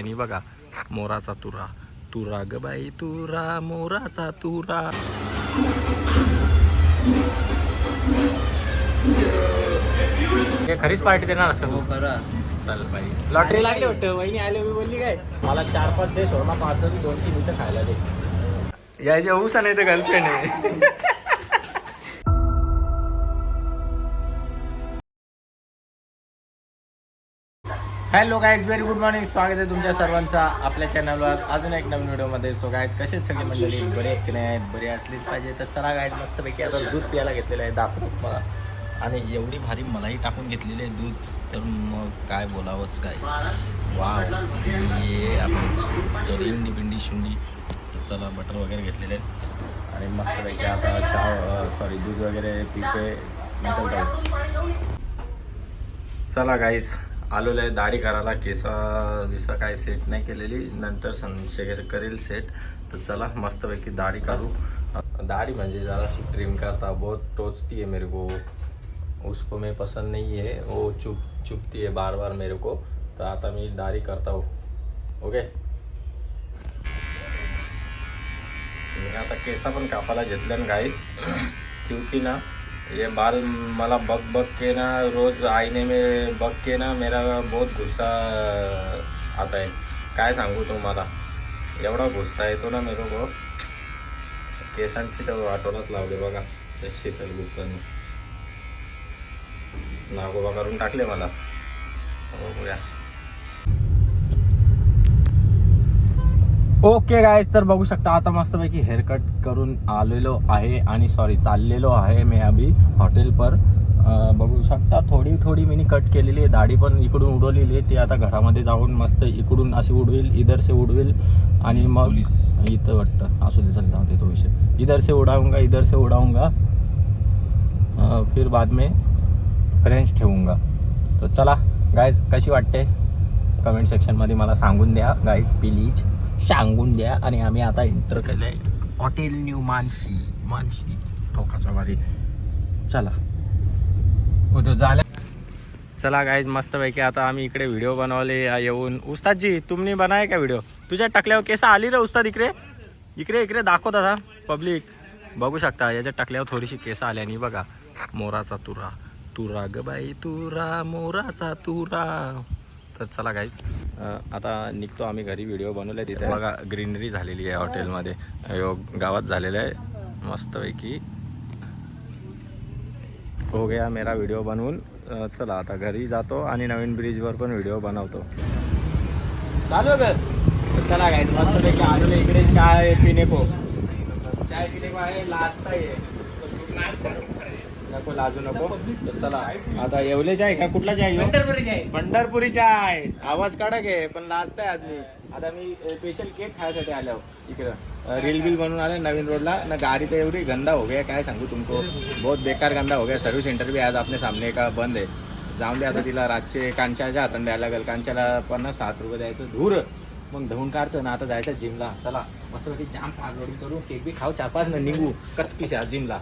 आणि बघा मोराचा तुरा. तुरा ग बाई तुरा मोराचा तुरा. हे खरीच पार्टी देणार असं तू? चल बाई. लॉटरी लागली वाटतं? वहिनी आले मी बोलली काय? मला चार पाच दे शोरमा पाच दोन तीन मिनिटं खायला दे. यायचे ऊस नाही तर गर्लफ्रेंड आहे. Hello guys very good morning स्वागत आहे तुमच्या सर्वांचा आपल्या चॅनलवर अजून एक नवीन व्हिडिओमध्ये सो गायज कसे सगळे मंडळी? बरे आहेत की नाही? बरे असलीच पाहिजे. तर चला गायज मस्तपैकी आता दूध प्यायला घेतलेलं आहे दाखवतो मला आणि एवढी भारी मलाही टाकून घेतलेली आहे दूध. तर मग काय बोलावंच काय वा ये आपण तर इंडी तर चला बटर वगैरे घेतलेले आहेत. आणि मस्तपैकी आता चहा सॉरी दूध वगैरे पिते चला गाईज आलेलो आहे दाढी करायला केस दिसा काय सेट नाही केलेली. नंतर सं करेल सेट तर चला मस्तपैकी दाढी काढू. दाढ़ी म्हणजे जरा ट्रिम करता बहुत टोचती है मेरे को. उसको मैं पसंद नहीं है. वो चुप चुपती है बार बार मेरे को. तर आता मी दाढी करता हूँ. ओके मी आता केसा पण कापायला घेतलं गाईच क्योंकि ना ये बाल मला बग बग के ना रोज आईने में बग के ना मेरा बहुत गुस्सा आता है। काय सांगू तुम्हाला? एवढा गुस्सा येतो ना मेरे को। केसांची तर आठवणच लावले बघा शीतल गुप्तांनी. नागोबा करून टाकले मला. बघूया. ओके गायज तर बघू शकता आता मस्तपैकी हेअरकट करून आलेलो आहे आणि सॉरी चाललेलो आहे मी अभि हॉटेल पर. बघू शकता थोडी थोडी मी कट केलेली आहे. दाढी पण इकडून उडवलेली आहे. ती आता घरामध्ये जाऊन मस्त इकडून अशी उडवेल इधर से उडवेल आणि मग इथं वाटतं. असू दे चल जाऊ दे तो विषय. इधर से उडाऊंगा इधर से उडाऊंगा फिर बाद में फ्रेंच ठेवूंगा तर चला गायज कशी वाटते? कमेंट सेक्शनमध्ये मला सांगून द्या गाईज प्लीज सांगून द्या. आणि आम्ही आता एंटर केलं आहे हॉटेल न्यू मानसी. मानसी ठोकाच्या वारी चला. उद्या झालं. चला गाईज मस्तपैकी आता आम्ही इकडे व्हिडिओ बनवले येऊन. उस्तादजी तुम्ही बनाय का व्हिडिओ तुझ्या टाकल्यावर केस आली रे उस्ताद इकडे? इकडे इकडे दाखव दादा पब्लिक बघू शकता याच्या टाकल्यावर थोडीशी केस आली आणि बघा मोराचा तुरा. तुरा ग बाई तुरा मोराचा तुरा. तर चला गाईज आता निघतो आम्ही घरी व्हिडिओ बनवले तिथे. बघा ग्रीनरी झालेली आहे हॉटेलमध्ये गावात झालेलं आहे. मस्तपैकी हो गया मेरा व्हिडिओ बनवून. चला आता घरी जातो आणि नवीन ब्रिजवर पण व्हिडिओ बनवतो. चालू तर चला काय मस्तपैकी आलेलो इकडे. चाय पिणे को. चाय पिणे को आहे लाजता ये नको लाजू नको. तर चला. आता येवले चाय का? कुठला चाय? पंढरपुरी चाय आवाज काढा घे पण लाजताय आदमी. आता मी स्पेशल केक खायसाठी आलो इकडं. रील बिल बनवून आले नवीन रोडला ना गाड़ी तो एवढी गंदा हो गया काय सांगू तुमको? बहुत बेकार गंदा हो गया. सर्विस सेंटर भी आज आपने सामने का बंद आहे जाऊन दे आता तिला रातचे कांच्याच्या हाताने द्यायला लागेल. कांच्याला पन्नास साठ रुपये द्यायचं धूर. मग धुवून काढतो ना आता जायचं जिमला चला. मस्तपैकी जाम पागलोडी करू. केक बी खाऊ. चार पाच न निघू. कचकीशा जिमला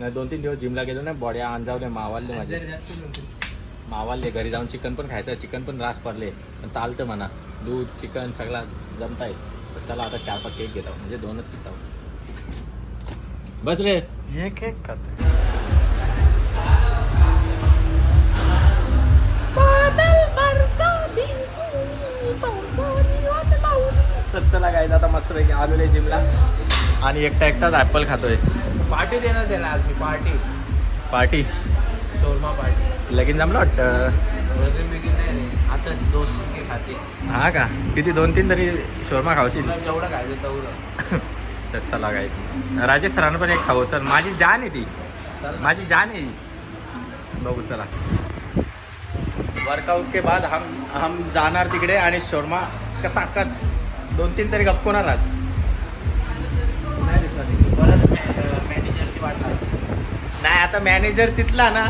न दोन तीन दिवस जिमला गेलो ना बॉड्या अंजावले मावाले माझे. मावाले घरी जाऊन चिकन पण खायचं चिकन पण रास पडले पण चालतं म्हणा. दूध चिकन सगळा जमता येईल तर चला आता चार पाच केक घेतो म्हणजे दोनच घेतो बस रे. हे केक खाते चल काय आता मस्त पैकी आलेले जिमला. आणि एकटा एकटाच ॲपल खातोय. पार्टी देणार देणार आज मी पार्टी. पार्टी? Shawarma party. लगीन जमलं वाटतं? बिगीन नाही रे. असं दोन केक खाते. हा का? किती दोन तीन तरी शोरमा खावशील. तुला जेवढं खायचं तेवढं. तर चला गायच राजेश सरांना पण एक खाऊ चल. माझी जान आहे ती. माझी जान आहे ती. बघू चला. वर्कआउट के बाद हम हम जाणार तिकडे आणि शोरमा कचाकच. दोन तीन तरी गप्पणार आज. नाही दिसणार. तिकडे. परत मॅनेजरची वाट नाही आता मॅनेजर तिथला ना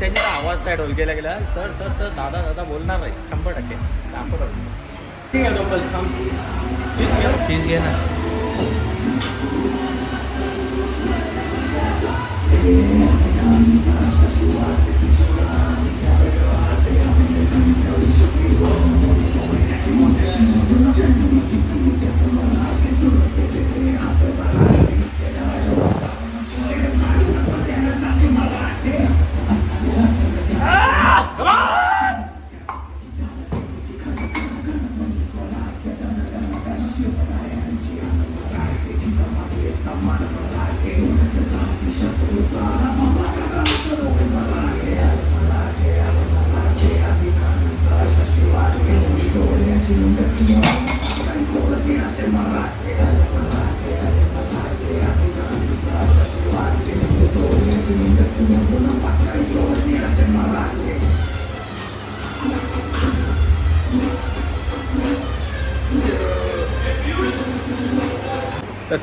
त्यांनी आवाज काय ढोलकेला गेला गेला सर सर सर दादा दादा बोलणार नाही शंभर टक्के दाखवतो ठीक आहे डोंबल थांब. घे. फीस घे ना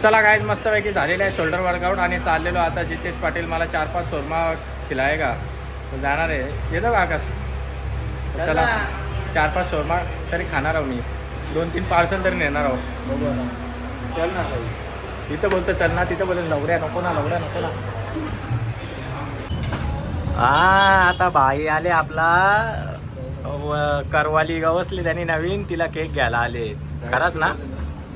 चला काय मस्तपैकी झालेलं आहे शोल्डर वर्कआउट आणि चाललेलो आता जितेश पाटील मला चार पाच शोरमा खिलाय का? जाणार आहे. येतो का आकाश? चला. चार पाच शोरमा तरी खाणार आहो मी. दोन तीन पार्सल तरी नेणार आहो. चल ना तिथं बोलतो चल ना तिथं बोलेल लवड्या नको ना लवड्या नको ना. हा आता भाई आले आपला. करवाली गवसली त्यांनी नवीन तिला केक घ्यायला आले. खरंच ना?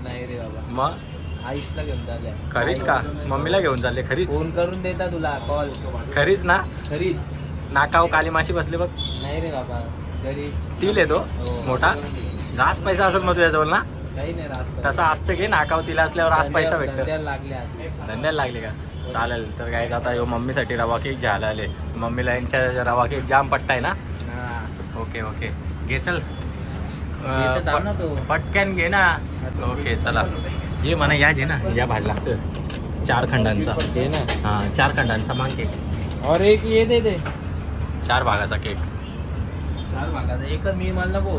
नाही रे बाबा. मग? आईसला घेऊन चालल्या खरीच का? मम्मीला घेऊन चालले खरीच? फोन करून देता तुला कॉल खरीच ना? खरीच. नाकाव काली माशी बसले बघ. नाही रे बाबा घरी. तील येतो हो, मोठा. करून दे. रास पैसा असेल मग तुझ्याजवळ ना? काही नाही राहत तसा असतं की नाकाव तिला असल्यावर रास पैसा भेटतो. धंद्याला लागले आज. धंद्याला लागले का? चालेल तर काय आता यो मम्मीसाठी रवा केक घ्यायला आले. मम्मीला यांच्या रवा केक जाम पट्टा आहे ना? हा. Okay okay. घे चल. येतं धाव ना तो. पटकन घे ना. ओके चला. ये म्हणा या जे ना या भारी लागतं चार खंडांचा. दे ना. हा चार खंडांचा माग केक. और एक ये दे दे. चार भागाचा केक. चार भागाचा एकच मी मला नको.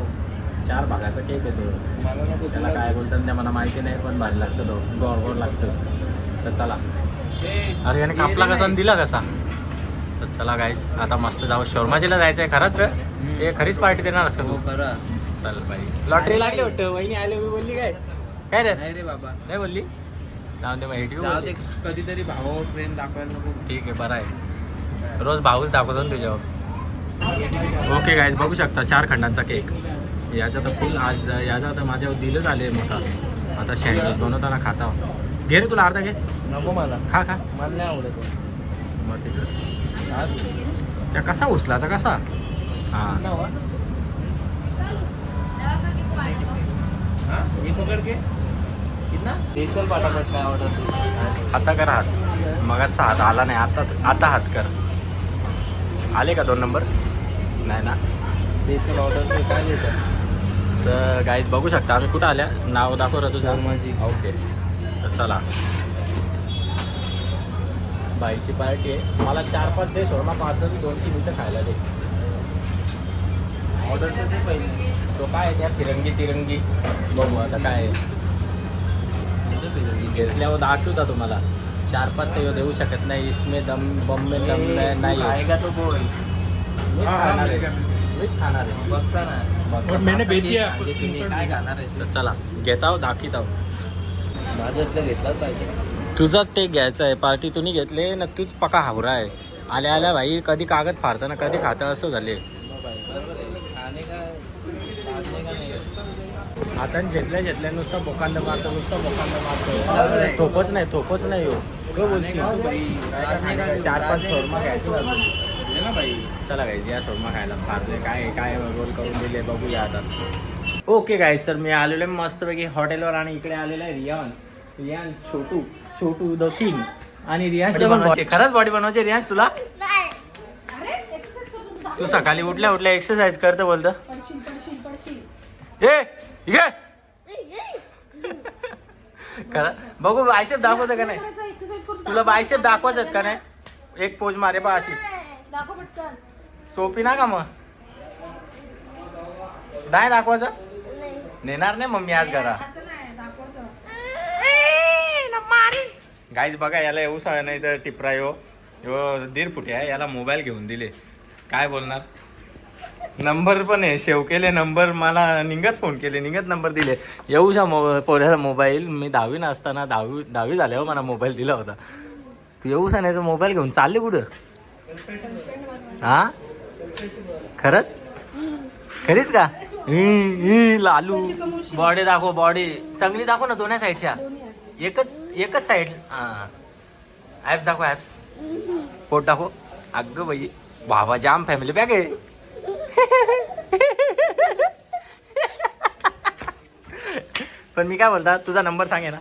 चार भागाचा केक येतो मला नको त्याला काय बोलतात ते मला माहिती नाही पण भारी लागतं तो. गोड गोड लागतं. तर चला. अरे याने कापला कसा दिला कसा? तर चला गाईच आता मस्त जाऊ. शोरमाजीला जायचं आहे खरंच रे. हे खरीच पार्टी देणारच का हो तू करा चल बाई. लॉटरी लागली वाटतं. वहिनी आले मी बोलली काय? काय रे? नाही रे बाबा. नाही बोलली? जाऊन दे मग हेटी जाऊ दे कधीतरी भावावर प्रेम दाखवायला नको. ठीक आहे बरं आहे. रोज भाऊच दाखवतो ना तुझ्यावर. ओके गाईज बघू शकता चार खंडांचा केक याचा तर फुल आज याचा तर माझ्यावर दिलंच आले मोठा. आता सँडविच बनवताना खाता घे रे तुला अर्धा घे. नको मला. खा खा. मला नाही आवडत. मग तिकडे. त्या कसा उचलाचा कसा? हां. पकड के? देसल काय ऑर्डर आता कर हात. मगाचा हात आला नाही आता आता हात कर. आले का दोन नंबर नाही ना? देसल ऑर्डर काय देतात? तर गाईज बघू शकता आम्ही कुठं आल्या? नाव दाखव रा तुझं शर्माजी. ओके तर चला. बाईची पार्टी आहे. मला चार पाच दे सोडा. पाच जण दोन तीन मिनटं खायला दे. ऑर्डर तर दे पहिले. तो काय आहे त्या? फिरंगी तिरंगी. बघू आता काय आहे. घेतल्यावर दाखवता तुम्हाला. चार पाच ते देऊ शकत नाही. इसमे दम बम में दम नाही आहे का तो बोल? मीच खाणार आहे. मीच खाणार आहे. बघता ना. बघ, मैंने आता भेज ते दिया. खाल्ली तुम्ही. काय खाणार आहे? तर चला घेताव दाखीत आहो माझ्यातलं घेतलाच पाहिजे. तुझाच ते घ्यायचं आहे. पार्टी तुम्ही घेतले ना तूच पका हावरा आहे. आल्या आल्या भाई कधी कागद फाडतं ना कधी खातं असं झाले बरोबर आहे खाणे का खाणे का आता घेतल्या घेतल्या नुसतं बोकांड मारतो नुसतं बरोबर मारतो. थोपच नाही थोपच नाही हो. ग बोलशील? चार पाच शोरमा घ्यायचं झालं. ना बाई चला गाईज या शोरमा खायला. फारले काय काय रोल करून दिले बघूया आता. ओके गाईज तर मी आलेलो आहे मस्तपैकी हॉटेलवर आणि इकडे आलेला आहे रियांश. रियांश छोटू. छोटू द किंग आणि रियांश बनवायचे. खरंच बॉडी बनवायची रियांश तुला? तू. सकाळी उठल्या उठल्या एक्सरसाइज करतं बोलतं. ए! इकडे. खरं बघू बायसेप दाखवतं का नाही? तुला बायसेप दाखवायचं का नाही? एक पोज मारे बा अशी. सोपी ना का मग? नाही दाखवायचं? नेणार नाही मम्मी आज घरा. गाईज बघा याला येऊ सा नाही तर टिपरा यो. यो दीड फुटे आहे याला मोबाईल घेऊन दिले. काय बोलणार? नंबर पण आहे. शेव केले नंबर मला निघत फोन केले निघत नंबर दिले. येऊशा मो पोऱ्याला मोबाईल. मी दहावी असताना दहावी दहावी झाल्यावर मला मोबाईल दिला होता. तू येऊसा नाही तर मोबाईल घेऊन चालले कुठं? हा? खरंच? खरीच का? लालू. बॉडी दाखव बॉडी चांगली दाखव ना दोन्ही साईडच्या. एकच एकच साईड. हां. ॲप्स दाखव ॲप्स पोट दाखव. अगं बाई बाबा जाम फॅमिली बॅग आहे. पण मी काय बोलता तुझा नंबर सांगे ना.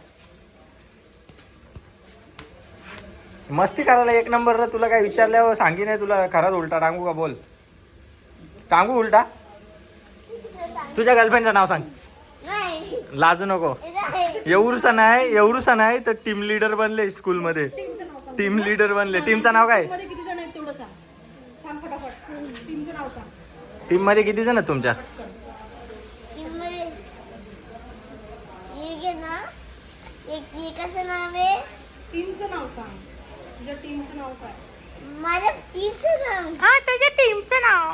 मस्ती करायला एक नंबर रे तुला काय विचारल्यावर सांगी नाही तुला खराच उलटा. टांगू का बोल? टांगू उलटा? तुझ्या गर्लफ्रेंडचं नाव सांग. नाही. लाजू नको. नाही. एवढूसा नाही एवढूसा नाही तर टीम लीडर बनले स्कूलमध्ये टीम लीडर बनले. टीमचं नाव काय मध्ये किती जण आहेत तेवढं सांग सांग फटाफट टीमचं नाव सांग टीममध्ये किती जण आहेत तुमच्या? टीममध्ये एक आहे ना एक एकाचं नाव आहे. टीमचं नाव सांग. तुझ्या टीमचं नाव काय? माझ्या टीमचं नाव. हा तुझ्या टीमचं नाव.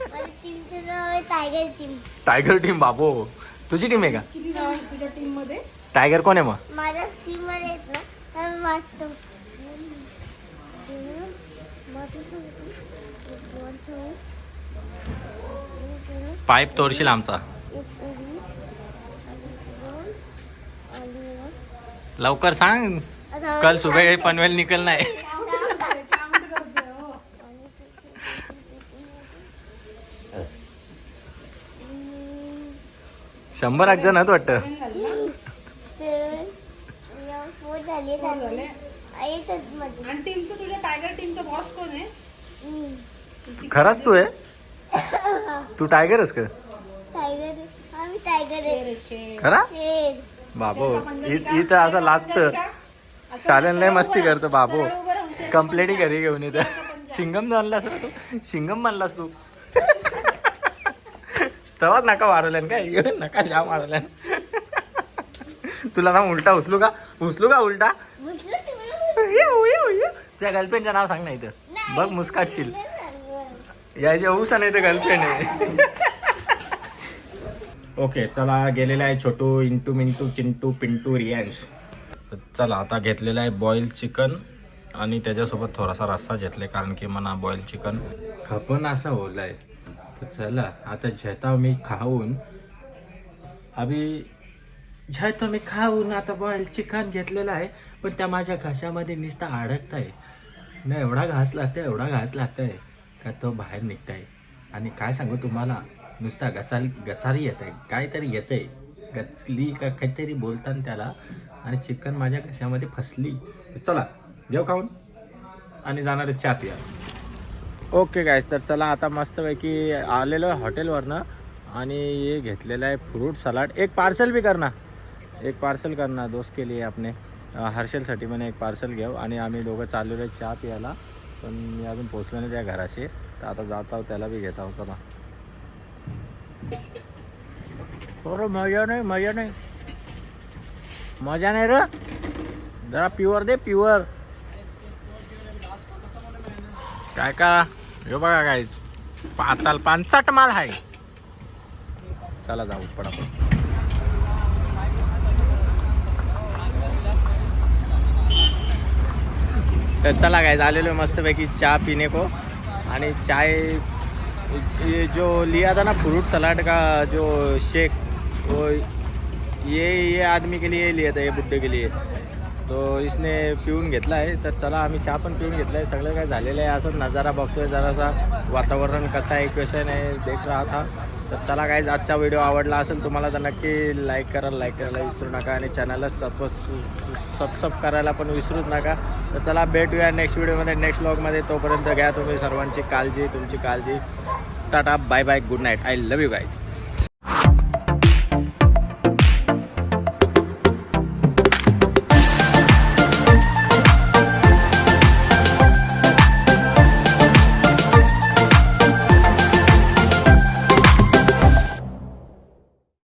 माझ्या टीमचं नाव आहे टायगर टीम. टायगर टीम बाबो. तुझी टीम आहे का? किती जण आहेत तुझ्या टीममध्ये टायगर कोण आहे मग? माझ्या टीममध्ये आहेत ना तर वाचतो पाईप तोडशील आमचा. लवकर सांग. कल सुबह पनवेल निकलना है शंभर एक जण वाटत. खरंच तू आहे तू टायगरच का? टायगर आम्ही टायगर आहे. खरा? शेर बाबो इ- इथं असं लाजत शालन लय मस्ती करतो बाबो. कंप्लेंट घरी घेऊन इथं. शिंगम आणलास रे तू. शिंगम म्हणलास तू. तेव्हाच नका वाढवल्यान काय? ये नका जाम वाढवल्यान तुला ना उलटा उचलू का? उचलू का उलटा? म्हटलं तुम्हाला त्या गर्लफ्रेंडचं नाव सांग ना इथं. बघ मुस्काटशील. यायच्या उसा नाही तर गर्लफ्रेंड आहे. ओके चला गेलेला आहे छोटू इंटू मिंटू चिंटू पिंटू रियांश. चला आता घेतलेलं आहे बॉईल चिकन आणि त्याच्यासोबत थोडासा रस्सा घेतलाय कारण की मला बॉईल चिकन खपन असा ओलाय. तर चला आता झेता मी खाऊन. अभि झेता मी खाऊन आता बॉईल चिकन घेतलेलं आहे पण त्या माझ्या घशामध्ये नुसता अडकत आहे ना एवढा घास लागतंय एवढा घास लागतंय. का तो बाहेर निघताय? आणि काय सांगू तुम्हाला? नुसता गचाल गचारी येत आहे काहीतरी येतंय. गचली का काहीतरी बोलताना त्याला. आणि चिकन माझ्या कशामध्ये फसली? चला घेऊ खाऊन. आणि जाणार आहे चहा पिया. ओके गायस तर चला आता मस्तपैकी आलेलो आहे हॉटेलवरनं. आणि हे घेतलेलं आहे फ्रूट सलाड. एक पार्सल बी कर ना एक पार्सल कर ना दोस्त केली लिए आपने. अं, हर्षलसाठी एक पार्सल घेऊ. आणि आम्ही दोघं चाललेलो आहे चहा प्यायला. पण मी अजून पोचलो नाही त्या घराशी. तर आता जात आहोत त्याला बी घेत आहोत चला बरं मजा नाही मजा नाही. मजा नाही र. जरा प्युअर दे प्युअर काय का? हे बघा काहीच पाताल पानचट माल आहे. चला जाऊ पडापड तर चला काय झालेलो आहे मस्तपैकी चहा पिणे को. आणि चाय ये जो लिया था ना फ्रूट सलाड का जो शेक वो ये ये आदमी के लिए लिया था ये बुड्ढे के लिए. तो इसने पिऊन घेतला आहे. तर चला आम्ही चहा पण पिऊन घेतला आहे. सगळं काय झालेलं आहे. असंच नजारा बघतोय. जरासा वातावरण कसं आहे क्वेशन आहे देख रहा था. तर चला काय आजचा व्हिडिओ आवडला असेल तुम्हाला तर नक्की लाईक करा लाईक करायला विसरू नका आणि चॅनलला सब सबस्क्राईब करायला पण विसरूच नका. तर चला भेटूया नेक्स्ट व्हिडिओमध्ये नेक्स्ट ब्लॉगमध्ये तोपर्यंत घ्या तुम्ही सर्वांची काळजी तुमची काळजी. Tata bye bye good night I love you guys